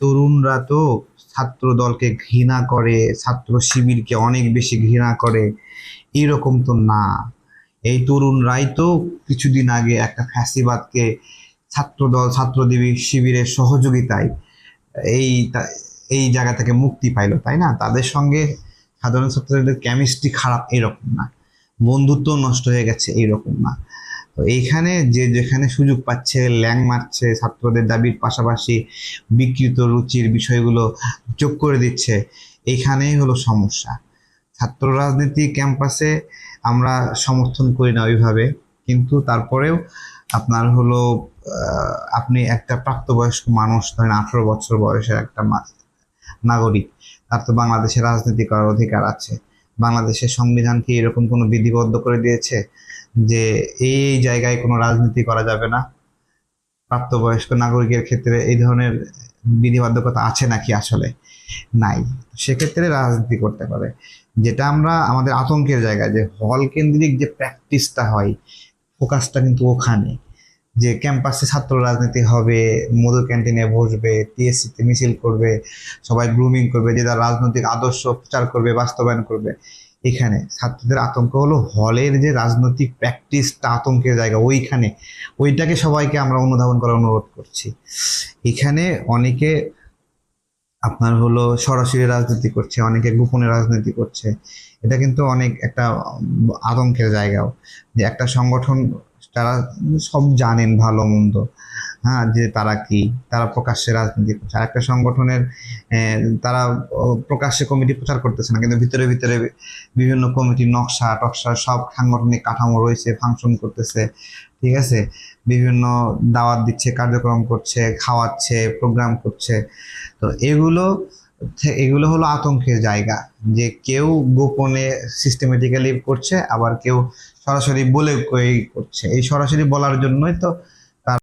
তরুণরা তো ছাত্র দলকে ঘৃণা করে, ছাত্র শিবিরকে অনেক বেশি ঘৃণা করে, এরকম তো না। এই তরুণরাই তো কিছুদিন আগে একটা ফ্যাসিবাদকে ছাত্রদল, ছাত্রদেবী শিবিরের সহযোগিতায় এই এই জায়গা থেকে মুক্তি পাইলো, তাই না? তাদের সঙ্গে সাধারণ ছাত্রদের কেমিস্ট্রি খারাপ এরকম না। বন্ধুত্ব নষ্ট হয়ে গেছে এইরকম না। তো এইখানে যে যেখানে সুযোগ পাচ্ছে, ল্যাং মারছে, ছাত্রদের দাবির পাশাপাশি বিকৃত রুচির বিষয়গুলো যোগ করে দিচ্ছে, এইখানেই হলো সমস্যা। ছাত্র রাজনীতি ক্যাম্পাসে আমরা সমর্থন করি না ওইভাবে, কিন্তু তারপরেও আপনার হলো আপনি একটা প্রাপ্তবয়স্ক মানুষ, ধরেন আঠারো বছর বয়সের একটা নাগরিক, তার তো বাংলাদেশে রাজনীতি করার অধিকার আছে। বাংলাদেশের সংবিধান কি এরকম কোনো বিধিবদ্ধ করে দিয়েছে যে এই জায়গায় কোনো রাজনীতি করা যাবে না? প্রাপ্তবয়স্ক নাগরিকের ক্ষেত্রে এই ধরনের বিধিবদ্ধকতা আছে নাকি আসলে? নাই। সেক্ষেত্রে রাজনীতি করতে পারে। যেটা আমরা আমাদের আতঙ্কের জায়গা যে হল কেন্দ্রিক যে প্র্যাকটিসটা হয় ফোকাসটা কিন্তু ওখানে। যে ক্যাম্পাসে ছাত্র রাজনীতি হবে মধু ক্যান্টিনে বসবে টিএসসিতে মিছিল করবে, সবাই গ্রুমিং করবে, যে তার রাজনৈতিক আদর্শ প্রচার করবে, বাস্তবায়ন করবে। এখানে ছাত্রদের আতঙ্ক হলো হলের যে রাজনৈতিক প্র্যাকটিসটা আতঙ্কের জায়গা ওইখানে। ওইটাকে সবাইকে আমরা অনুধাবন করার অনুরোধ করছি। এখানে অনেকে আপনার হলো সরাসরি রাজনীতি করছে, অনেকে গোপনে রাজনীতি করছে। এটা কিন্তু অনেক একটা আতঙ্কের জায়গাও। যে একটা সংগঠন, তারা সব জানেন ভালো, মন্দ। হ্যাঁ যে তারা কি? তারা প্রকাশ্যে রাজনীতি করছে। আর একটা সংগঠনের তারা প্রকাশ্যে কমিটি প্রচার করতেছে না, কিন্তু ভিতরে ভিতরে বিভিন্ন কমিটির নকশা, টকশা সব সাংগঠনিক কাঠামো রয়েছে, ফাংশন করতেছে। ঠিক আছে? বিভিন্ন দাওয়াত দিচ্ছে, কার্যক্রম করছে, খাওয়াচ্ছে প্রোগ্রাম করছে। তো এগুলো এগুলো হলো আতঙ্কের জায়গা। যে কেউ গোপনে সিস্টেমেটিক্যালি করছে, আবার কেউ সরাসরি বলে করছে। এই সরাসরি বলার জন্যই তো